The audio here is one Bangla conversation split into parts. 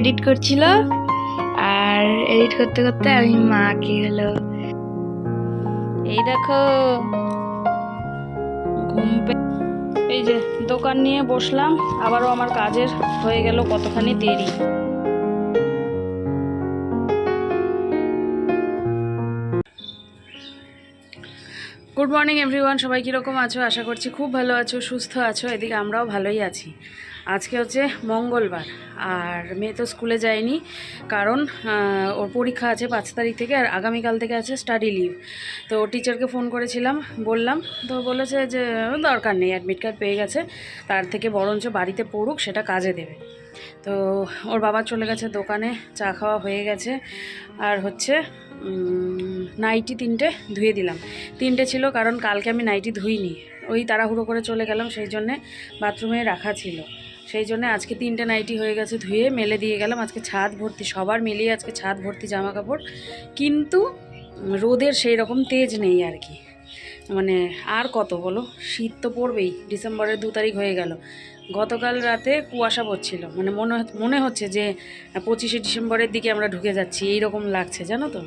এডিট করছিল আর এডিট করতে করতে আমি মা মাকে হলো, এই দেখো, ঘুম এই যে দোকান নিয়ে বসলাম, আবারও আমার কাজের হয়ে গেল কতখানি দেরি। গুড মর্নিং এভরিওয়ান সবাই কীরকম আছো? আশা করছি খুব ভালো আছো, সুস্থ আছো, এদিকে আমরাও ভালোই আছি। আজকে হচ্ছে মঙ্গলবার, আর মেয়ে তো স্কুলে যায়নি কারণ ওর পরীক্ষা আছে পাঁচ তারিখ থেকে আর আগামীকাল থেকে আছে স্টাডি লিভ তো টিচারকে ফোন করেছিলাম, বললাম, তো বলেছে যে, দরকার নেই অ্যাডমিট কার্ড পেয়ে গেছে, তার থেকে বরঞ্চ বাড়িতে পড়ুক, সেটা কাজে দেবে। তো ওর বাবা চলে গেছে দোকানে, চা খাওয়া হয়ে গেছে, আর হচ্ছে নাইটি তিনটে ধুয়ে দিলাম। তিনটে ছিল কারণ কালকে আমি নাইটি ধুইনি, ওই তাড়াহুড়ো করে চলে গেলাম, সেই জন্যে বাথরুমে রাখা ছিল। সেই জন্য আজকে তিনটে নাইটি হয়ে গেছে ধুয়ে মেলে দিয়ে গেলাম। আজকে ছাদ ভর্তি, সবার মিলিয়ে আজকে ছাদ ভর্তি জামা কাপড় কিন্তু রোদের সেই রকম তেজ নেই আর কি। মানে আর কত বলো? শীত তো পড়বেই, ডিসেম্বরের দু তারিখ হয়ে গেল। গতকাল রাতে কুয়াশা পড়ছিল। মানে মনে মনে হচ্ছে যে পঁচিশে ডিসেম্বরের দিকে আমরা ঢুকে যাচ্ছি এই রকম লাগছে, জানো তো?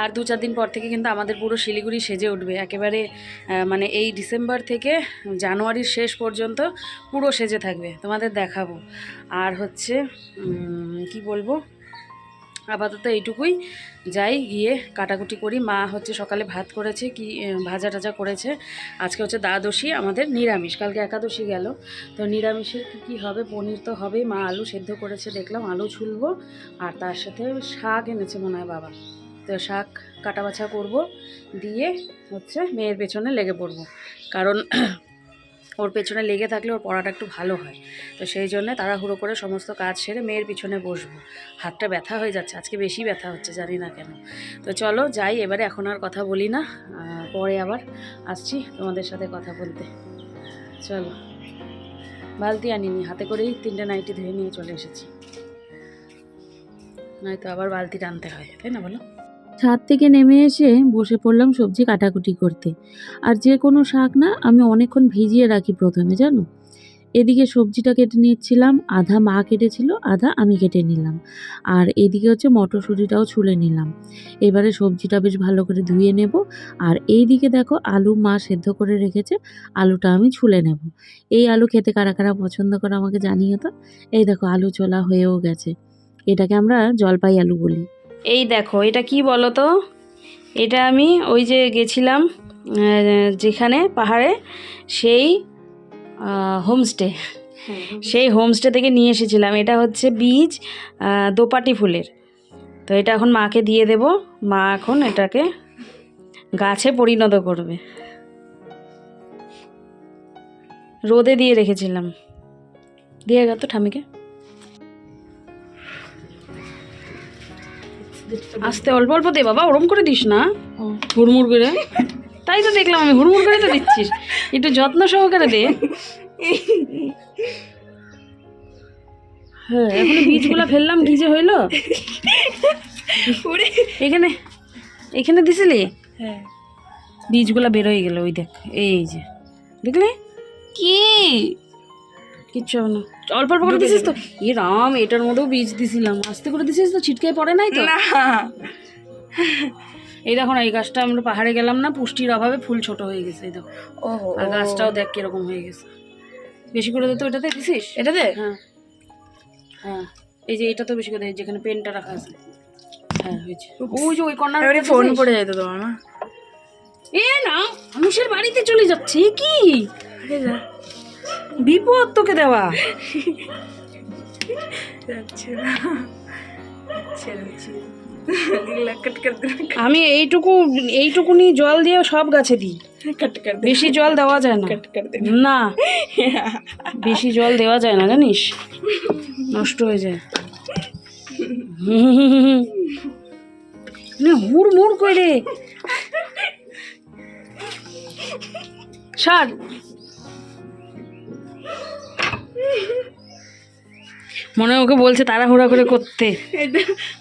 আর দু চার দিন পর থেকে কিন্তু আমাদের পুরো শিলিগুড়ি সেজে উঠবে। একেবারে মানে এই ডিসেম্বর থেকে জানুয়ারির শেষ পর্যন্ত পুরো সেজে থাকবে। তোমাদের দেখাবো। আর হচ্ছে কি বলব? আপাতত এইটুকুই। যাই গিয়ে কাটাকুটি করি। মা হচ্ছে সকালে ভাত করেছে, কি ভাজা টাজা করেছে। আজকে হচ্ছে দ্বাদশী, আমাদের নিরামিষ। কালকে একাদশী গেল। তো নিরামিষের কী কী হবে? পনির তো হবেই মা আলু সেদ্ধ করেছে, দেখলাম আলু ছুলবো। আর তার সাথে শাক এনেছে মনে হয় বাবা। তো শাক কাটা বাছা করব, দিয়ে হচ্ছে মেয়ের পেছনে লেগে পড়ব। কারণ ওর পেছনে লেগে থাকলে ওর পড়াটা একটু ভালো হয়। তো সেই জন্যে তাড়াহুড়ো করে সমস্ত কাজ সেরে মেয়ের পিছনে বসবো। হাতটা ব্যথা হয়ে যাচ্ছে, আজকে বেশি ব্যথা হচ্ছে, জানি না কেন। তো চলো যাই, এবারে এখন আর কথা বলি না পরে আবার আসছি তোমাদের সাথে কথা বলতে। চলো। বালতি আনিনি, হাতে করেই তিনটে নাইটি ধুয়ে নিয়ে চলে এসেছি। নয়তো আবার বালতি টানতে হয়, তাই না বলো? ছাদ থেকে নেমে এসে বসে পড়লাম সবজি কাটাকুটি করতে। আর যে কোনো শাক না আমি অনেকক্ষণ ভিজিয়ে রাখি প্রথমে, জানো? এদিকে সবজিটা কেটে নিচ্ছিলাম, আধা মা কেটেছিল, আধা আমি কেটে নিলাম। আর এদিকে হচ্ছে মটরশুঁটিটাও ছুলে নিলাম। এবারে সবজিটা বেশ ভালো করে ধুয়ে নেব। আর এই দিকে দেখো আলু মা সেদ্ধ করে রেখেছে, আলুটা আমি ছুলে নেব। এই আলু খেতে কারা কারা পছন্দ করে আমাকে জানিয়ে তো। এই দেখো আলু চোলা হয়েও গেছে। এটাকে আমরা জলপাই আলু বলি। এই দেখো এটা কি বলো তো এটা আমি ওই যে গেছিলাম যেখানে পাহাড়ে সেই হোমস্টে সেই হোমস্টে থেকে নিয়ে এসেছিলাম। এটা হচ্ছে বীজ দোপাটি ফুলের। তো এটা এখন মাকে দিয়ে দেব। মা এখন এটাকে গাছে পরিণত করবে। রোদে দিয়ে রেখেছিলাম। দিয়ে গেল তো ঠামিকে আস্তে অল্প অল্প দে বাবা ওরম করে দিস না। হুড়মুড় করে। তাই তো দেখলাম আমি হুড়মুড় করে তো দিচ্ছিস। একটু যত্ন সহকারে দে। হ্যাঁ এখন বীজগুলো ফেললাম কি যে হইল এখানে এখানে দিছিলি? হ্যাঁ। বীজগুলো বেরোয় গেল ওই দেখ এই যে। দেখলে? কি? কিচ্ছু হবে না। অল্প অল্প করে দিছিস তো? এ রাম এটার মধ্যেও বীজ দিছিলাম। আস্তে করে দিছিস তো? ছিটকায় পড়ে নাই তো? এই দেখো না এই গাছটা আমরা পাহাড়ে গেলাম না পুষ্টির অভাবে ফুল ছোট হয়ে গেছে এই দেখো। ওহো। আর গাছটাও দেখ কীরকম হয়ে গেছে। বেশি করে তো এটাতে দিছিস? এটাতে? হ্যাঁ। হ্যাঁ। এই যে এটা তো বেশি করে দে যেখানে পেনটা রাখা আছে। হ্যাঁ হয়েছে। ওই যে ওই কর্নার ফোন পড়ে যেত তোমার না? এ না মানুষের বাড়িতে চলে যাচ্ছে কি? বিপদ তোকে দেওয়া আমি এইটুকু এইটুকুনি জল দিয়ে সব গাছে দিই। বেশি জল দেওয়া যায় না। না। বেশি জল দেওয়া যায় না জানিস? নষ্ট হয়ে যায়। হুড় মুড় করে। সার। মনে ওকে বলছে তাড়াহুড়া করে করতে।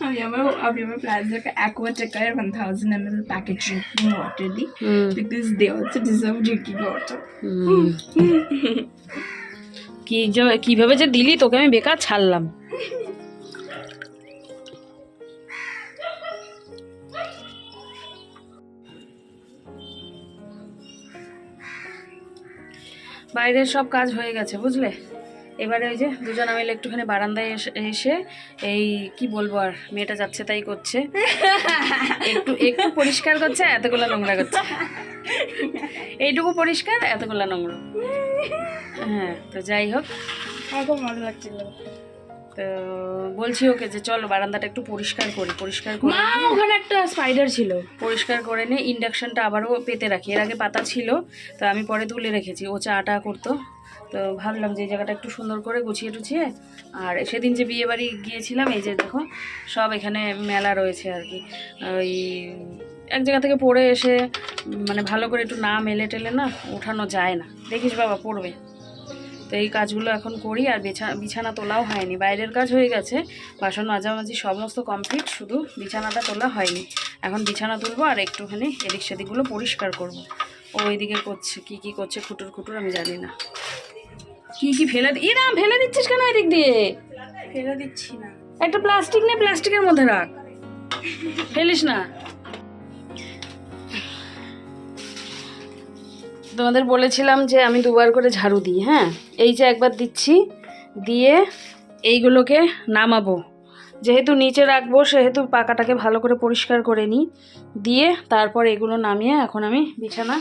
আমি আমার আমি আমার প্ল্যান্টসকে Aqua one thousand M L packet drinking water দিই। Because they also deserve drinking water কি যে কীভাবে যে দিলি তোকে আমি বেকার ছাড়লাম। বাইরের সব কাজ হয়ে গেছে বুঝলে? এবারে ওই যে দুজন মিলে একটুখানি বারান্দায় এসে এই কি বলব আর মেয়েটা যাচ্ছে তাই করছে। একটু একটু পরিষ্কার করছে এতগুলো নোংরা করছে। এইটুকু পরিষ্কার এতগুলো নোংরা। হ্যাঁ তো যাই হোক। খুব মজা লাগছিল। তো বলছি ওকে যে চলো বারান্দাটা একটু পরিষ্কার করি পরিষ্কার করে মা ওখানে একটা স্পাইডার ছিল। পরিষ্কার করে নিয়ে ইন্ডাকশনটা আবারও পেতে রাখি। এর আগে পাতা ছিল তো আমি পরে তুলে রেখেছি। ও চা চাটা করতো। তো ভাবলাম যে এই জায়গাটা একটু সুন্দর করে গুছিয়ে টুছিয়ে, আর সেদিন যে বিয়ে বাড়ি গিয়েছিলাম, এই যে দেখো, সব এখানে মেলা রয়েছে আর কি। ওই এক জায়গা থেকে পড়ে এসে মানে ভালো করে একটু না মেলে টেলে না ওঠানো যায় না। দেখিস বাবা, পড়বে। তো এই কাজগুলো এখন করি, আর বিছানা তোলাও হয়নি। বাইরের কাজ হয়ে গেছে, বাসন মাঝামাঝি সমস্ত কমপ্লিট শুধু বিছানাটা তোলা হয়নি। এখন বিছানা তুলবো, আর একটুখানি এদিক সেদিকগুলো পরিষ্কার করব। ও এদিকে করছে, কি কি করছে, খুটুর খুটুর, আমি জানি না। কি কি ফেলে না ফেলে দিচ্ছিস কেন এদিক দিয়ে? ফেলে দিচ্ছি না। একটা প্লাস্টিক নে প্লাস্টিকের মধ্যে রাখ। ফেলিস না। তোমাদের বলেছিলাম যে আমি দুবার করে ঝাড়ু দিই হ্যাঁ? এই যে একবার দিচ্ছি দিয়ে এইগুলোকে নামাবো। যেহেতু নিচে রাখব সেহেতু পাকাটাকে ভালো করে পরিষ্কার করে নিই। দিয়ে তারপর এগুলো নামিয়ে এখন আমি বিছানা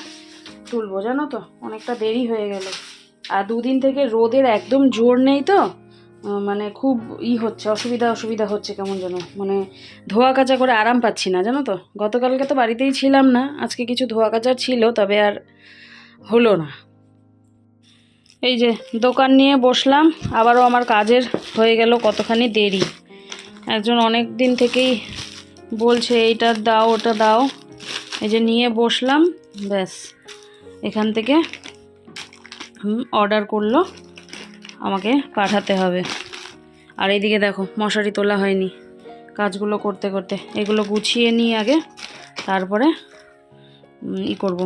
তুলবো জানো তো? অনেকটা দেরি হয়ে গেল। আর দুদিন থেকে রোদের একদম জোর নেই তো মানে খুব ই হচ্ছে, অসুবিধা অসুবিধা হচ্ছে কেমন যেন। মানে ধোয়া কাচা করে আরাম পাচ্ছি না, জানো তো? গতকালকে তো বাড়িতেই ছিলাম না, আজকে কিছু ধোয়া কাচা ছিল, তবে আর হলো না। এই যে দোকান নিয়ে বসলাম, আবারও আমার কাজের হয়ে গেল কতখানি দেরি। একজন অনেক দিন থেকেই বলছে, এইটা দাও, ওটা দাও। এই যে নিয়ে বসলাম, ব্যাস। এখান থেকে অর্ডার করল। আমাকে পাঠাতে হবে। আর এইদিকে দেখো, মশারি তোলা হয়নি। কাজগুলো করতে করতে। এগুলো গুছিয়ে নিই আগে তারপরে ই করব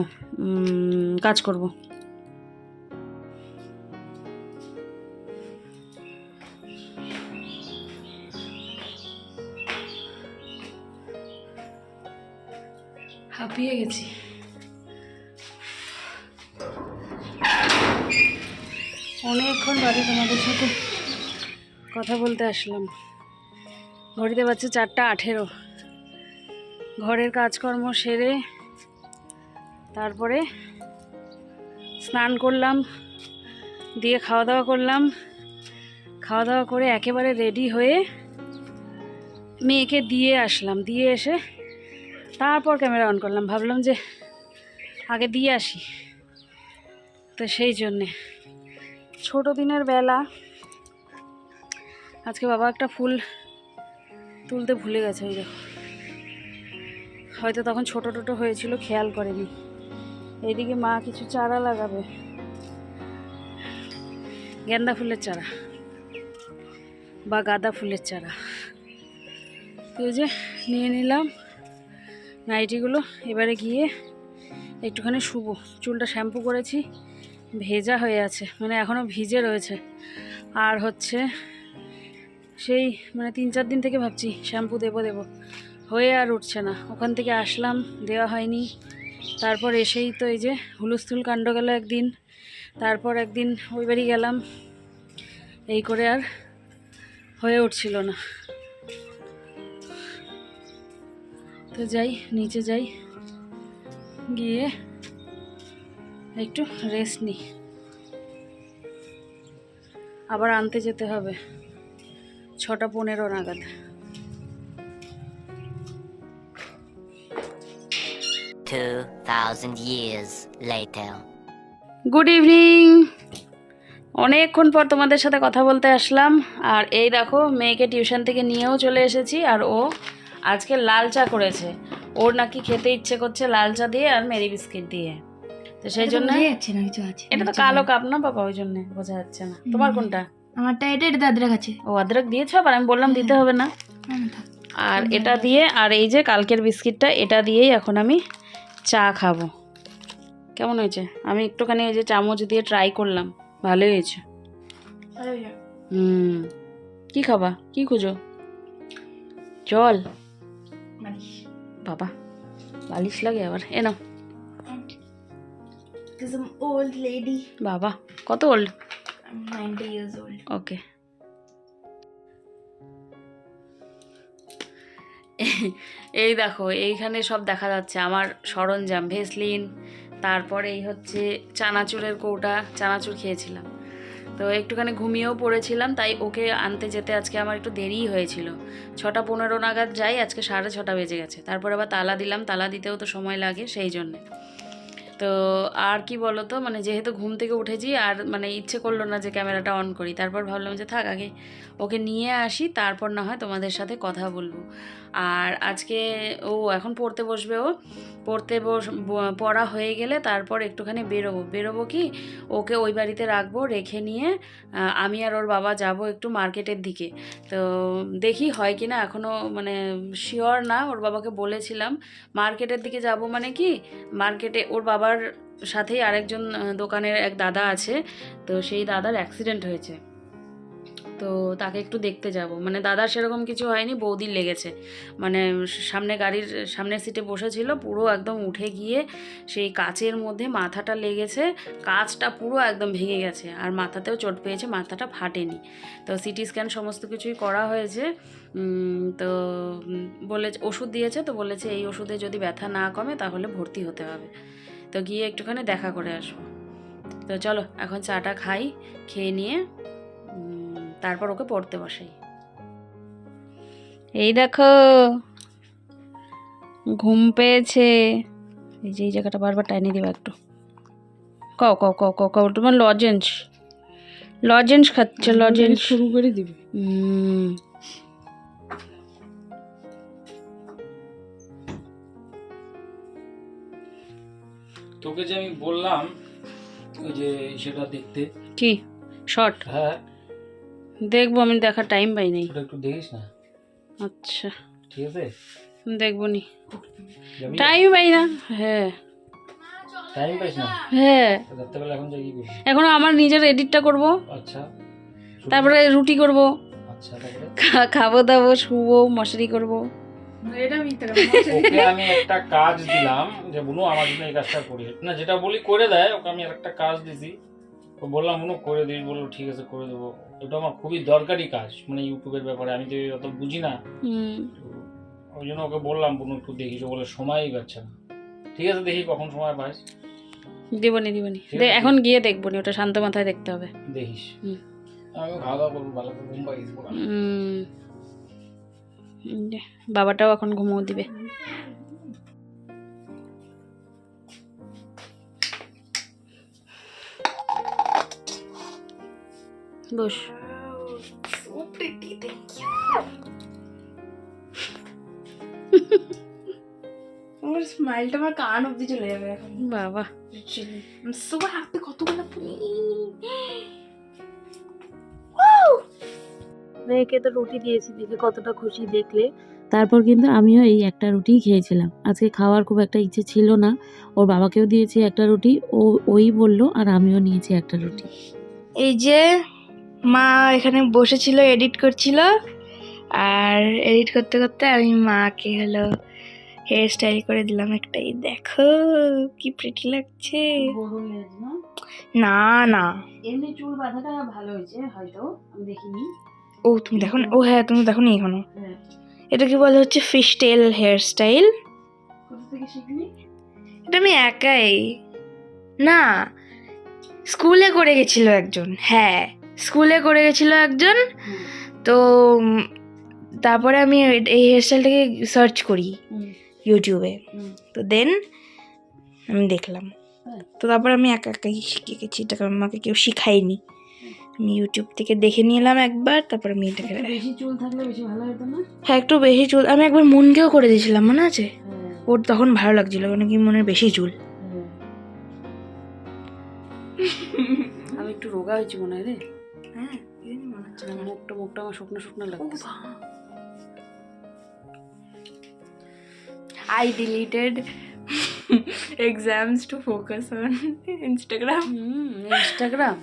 কাজ করব। হাঁপিয়ে গেছি। অনেকক্ষণ বাদে তোমাদের সাথে কথা বলতে আসলাম। ঘড়িতে পাচ্ছে চারটা আঠেরো। ঘরের কাজকর্ম সেরে তারপরে স্নান করলাম, দিয়ে খাওয়া দাওয়া করলাম। খাওয়া দাওয়া করে একেবারে রেডি হয়ে মেয়েকে দিয়ে আসলাম। দিয়ে এসে তারপর ক্যামেরা অন করলাম। ভাবলাম যে আগে দিয়ে আসি। তো সেই জন্যে ছোট দিনের বেলা। আজকে বাবা একটা ফুল তুলতে ভুলে গেছে, ওই দেখো। হয়তো তখন ছোট টোটো হয়েছিল, খেয়াল করেনি। এইদিকে মা কিছু চারা লাগাবে। গেন্দা ফুলের চারা বা গাঁদা ফুলের চারা। তো যে নিয়ে নিলাম নাইটিগুলো। এবারে গিয়ে একটুখানি শুভ চুলটা শ্যাম্পু করেছি। ভেজা হয়ে আছে মানে এখনও ভিজে রয়েছে। আর হচ্ছে সেই মানে তিন চার দিন থেকে ভাবছি, শ্যাম্পু দেবো দেবো। হয়ে আর উঠছে না। ওখান থেকে আসলাম, দেওয়া হয়নি। তারপর এসেই তো এই যে হুলুস্থুল কাণ্ড গেল একদিন। তারপর একদিন ওই বাড়ি গেলাম। এই করে আর হয়ে উঠছিল না। তো যাই, নিচে যাই। গিয়ে একটু রেস্ট নিই আবার আনতে যেতে হবে। ছটা পনেরো নাগাদ। গুড ইভিনিং অনেকক্ষণ পর তোমাদের সাথে কথা বলতে আসলাম। আর এই দেখো মেয়েকে টিউশন থেকে নিয়েও চলে এসেছি আর ও আজকে লাল চা করেছে। ওর নাকি খেতে ইচ্ছে করছে লাল চা দিয়ে আর মেরি বিস্কিট দিয়ে। তো সেই জন্য যাচ্ছে না কিছু আছে। এটা তো কালো কাপ না বাবা ওই জন্য বোঝা যাচ্ছে না। তোমার কোনটা? আমারটা এটা এটা দাদরা কাছে ও আদ্রক দিয়েছ? আবার আমি বললাম দিতে হবে না। আর এটা দিয়ে আর এই যে কালকের বিস্কিটটা এটা দিয়েই এখন আমি চা খাব। কেমন হয়েছে? আমি একটুখানি ওই যে চামচ দিয়ে ট্রাই করলাম। ভালোই হয়েছে। হুম। কি খাবা? কি খুঁজো? জল। বাবা বালিশ লাগে আবার। এ নাও। To some old lady. বাবা কত ওল্ড I'm 90 years old. ওকে এই দেখো এইখানে সব দেখা যাচ্ছে। আমার সরঞ্জাম ভেসলিন তারপরে এই হচ্ছে চানাচুরের কৌটা চানাচুর খেয়েছিলাম। তো একটুখানি ঘুমিয়েও পড়েছিলাম তাই ওকে আনতে যেতে আজকে আমার একটু দেরিই হয়েছিল। ছটা পনেরো নাগাদ যাই আজকে সাড়ে ছটা বেজে গেছে। তারপর আবার তালা দিলাম তালা দিতেও তো সময় লাগে সেই জন্যে। তো আর কি বলো তো মানে যেহেতু ঘুম থেকে উঠেছি আর মানে ইচ্ছে করল না যে ক্যামেরাটা অন করি, তারপর ভাবলাম যে থাক, আগে ওকে নিয়ে আসি, তারপর না হয় তোমাদের সাথে কথা বলব। আর আজকে ও এখন পড়তে বসবে ও পড়তে বস পড়া হয়ে গেলে তারপর একটুখানি বেরোবো। বেরোবো কি? ওকে ওই বাড়িতে রাখব, রেখে নিয়ে আমি আর ওর বাবা যাব একটু মার্কেটের দিকে। তো দেখি হয় কি না এখনও মানে শিওর না, ওর বাবাকে বলেছিলাম। মার্কেটের দিকে যাব মানে কি? মার্কেটে ওর বাবার সাথেই আরেকজন দোকানের এক দাদা আছে। তো সেই দাদার অ্যাক্সিডেন্ট হয়েছে। তো তাকে একটু দেখতে যাব। মানে দাদার সেরকম কিছু হয়নি, বৌদির লেগেছে। মানে সামনে গাড়ির সামনের সিটে বসেছিল, পুরো একদম উঠে গিয়ে সেই কাচের মধ্যে মাথাটা লেগেছে, কাচটা পুরো একদম ভেঙে গেছে। আর মাথাতেও চোট পেয়েছে, মাথাটা ফাটেনি। তো সিটি স্ক্যান সমস্ত কিছুই করা হয়েছে। তো বলে ওষুধ দিয়েছে তো বলেছে, এই ওষুধে যদি ব্যথা না কমে তাহলে ভর্তি হতে হবে। তো গিয়ে একটুখানি দেখা করে আসব। তো চলো, এখন চাটা খাই, খেয়ে নিয়ে তারপর ওকে পড়তে বসাই। এই দেখো ঘুম পেয়েছে। এই যে এই জায়গাটা বারবার টাইনে দিবা একটু। কও কও কও কও কও তোমার লজেন্স লজেন্স খাচ্ছে লজেন্স শুরু করে দিবে। তোকে যে আমি বললাম ওই যে সেটা দেখতে। কি? শর্ট হ্যাঁ। দেখব আমি দেখার টাইম পাই নাই। একটু দেখিস না? আচ্ছা। ঠিক আছে? দেখব নি টাইম পাই না। হ্যাঁ। টাইম পাইস না? হ্যাঁ। রাত্রেবেলা এখন কি করবি এখনও আমার নিজের এডিটটা করব। আচ্ছা। তারপরে রুটি করব। আচ্ছা তারপরে? খাব দাবো শুবো মশারি করব। আমি একটা কাজ দিলাম যে বুনু আমার জন্য এই কাজটা করি। না যেটা বলি করে দেয় ওকে আমি একটা কাজ দিছি। ও বললাম বুনু করে দিস বলল ঠিক আছে করে দেবো। এটা আমার খুবই দরকারি কাজ মানে ইউটিউবের ব্যাপারে আমি তো অত বুঝি না। ওই জন্য ওকে বললাম বুনু একটু দেখিস। বলে সময়ই পাচ্ছে না। ঠিক আছে দেখি কখন সময় পাস। দিবনি দিবনি। দে- এখন গিয়ে দেখব নি ওটা শান্ত মাথায় দেখতে হবে। দেখিস। আমি খাওয়া দাওয়া করব ভালো করে ঘুম বাবাটাও এখন ঘুমো দিবে। বস। So pretty, thank you. আমার স্মাইলটা আমার কান অবধি চলে যাবে এখন। বাবা। সো হ্যাপি কতগুলো ফুল। মেয়েকে তো রুটি দিয়েছি দেখে কতটা খুশি দেখলে। তারপর কিন্তু আমিও এই একটা রুটিই খেয়েছিলাম। আজকে খাওয়ার খুব একটা ইচ্ছে ছিল না। ওর বাবাকেও দিয়েছি একটা রুটি ও ওই বলল আর আমিও নিয়েছি একটা রুটি। এই যে মা এখানে বসেছিল এডিট করছিল। আর এডিট করতে করতে আমি মাকে হলো হেয়ার স্টাইল করে দিলাম একটাই। দেখো কি প্রিটি লাগছে। না? না এমনি চুল বাঁধাটা ভালো হয়েছে হয়তো আমি দেখিনি। ও তুমি দেখো ও হ্যাঁ তুমি দেখো নি এখনও। হ্যাঁ। এটাকে বলে হচ্ছে ফিশ টেল হেয়ার স্টাইল এটা আমি একাই। না স্কুলে করে গেছিল একজন হ্যাঁ। স্কুলে করে গেছিল একজন। তো তারপরে আমি এই হেয়ারস্টাইলটাকে সার্চ করি ইউটিউবে তো দেন আমি দেখলাম। হ্যাঁ। তো তারপর আমি একা একাই শিখে গেছি এটাকে আমাকে কেউ শিখায়নি। আমি ইউটিউব থেকে দেখে নিলাম একবার তারপর আমি এটাকে বেশি চুল থাকলে বেশি ভালো হতো না? হ্যাঁ একটু বেশি চুল আমি একবার মনকেও করে দিয়েছিলাম মনে আছে? হ্যাঁ। ওর তখন ভালো লাগছিল কারণ কি মনের বেশি চুল। হ্যাঁ। আমি একটু রোগা হয়েছি মনে হয় রে। হচ্ছে মুখটা মুখটা আমার শুকনো শুকনো লাগছে। I deleted exams to focus on Instagram. Hmm Instagram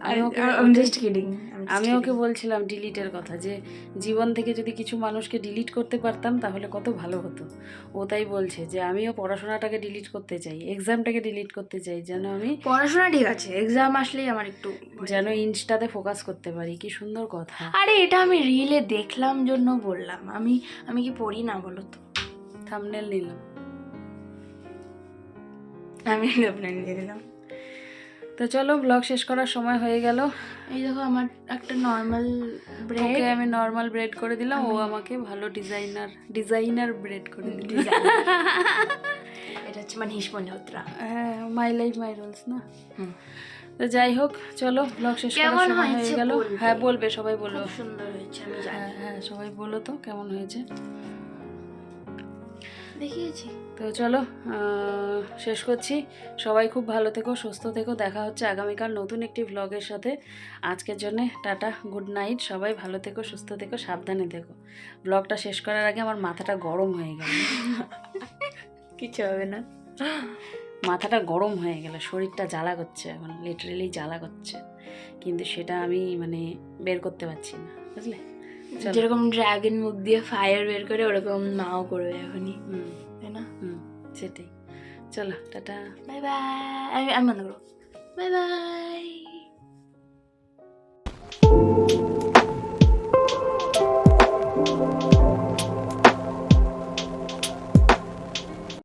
আমি জাস্ট কিডিং আমি ওকে বলছিলাম ডিলিটের কথা যে জীবন থেকে যদি কিছু মানুষকে ডিলিট করতে পারতাম তাহলে কত ভালো হতো। ও তাই বলছে যে আমিও পড়াশোনাটাকে ডিলিট করতে চাই এক্সামটাকে ডিলিট করতে চাই যেন আমি পড়াশোনা ঠিক আছে এক্সাম আসলেই আমার একটু যেন ইনস্টাতে ফোকাস করতে পারি কি সুন্দর কথা। আরে এটা আমি রিলে দেখলাম জন্য বললাম। আমি আমি কি পড়ি না বলো তো? থামনেল নিলাম। আমি আপনার দিয়ে দিলাম। তো চলো ব্লগ শেষ করার সময় হয়ে গেল। এই দেখো আমার একটা নর্মাল ব্রেড আমি নর্মাল ব্রেড করে দিলাম। ও আমাকে ভালো ডিজাইনার ডিজাইনার ব্রেড করে দিল। এটা হচ্ছে মনীষ মলহোত্রা হ্যাঁ মাই লাইফ মাই রুলস না। তো যাই হোক চলো ব্লগ শেষ করার সময় হয়ে গেল। হ্যাঁ বলবে সবাই বলো। সুন্দর হয়েছে আমি জানি। হ্যাঁ হ্যাঁ সবাই বলো তো কেমন হয়েছে? দেখিয়েছি। তো চলো শেষ করছি। সবাই খুব ভালো থেকো সুস্থ থেকো। দেখা হচ্ছে আগামীকাল নতুন একটি ভ্লগের সাথে। আজকের জন্য টাটা গুড নাইট সবাই ভালো থেকো সুস্থ থেকো সাবধানে থেকো। ব্লগটা শেষ করার আগে আমার মাথাটা গরম হয়ে গেল। কিছু হবে না। মাথাটা গরম হয়ে গেল শরীরটা জ্বালা করছে এখন লিটারেলি জ্বালা করছে। কিন্তু সেটা আমি মানে বের করতে পারছি না বুঝলে। যেরকম ড্রাগন মুখ দিয়ে ফায়ার বের করে ওরকম মাও করবে এখনই। সেটাই। চলো টাটা। Bye bye. আমি আমি বন্ধ করব। Bye bye.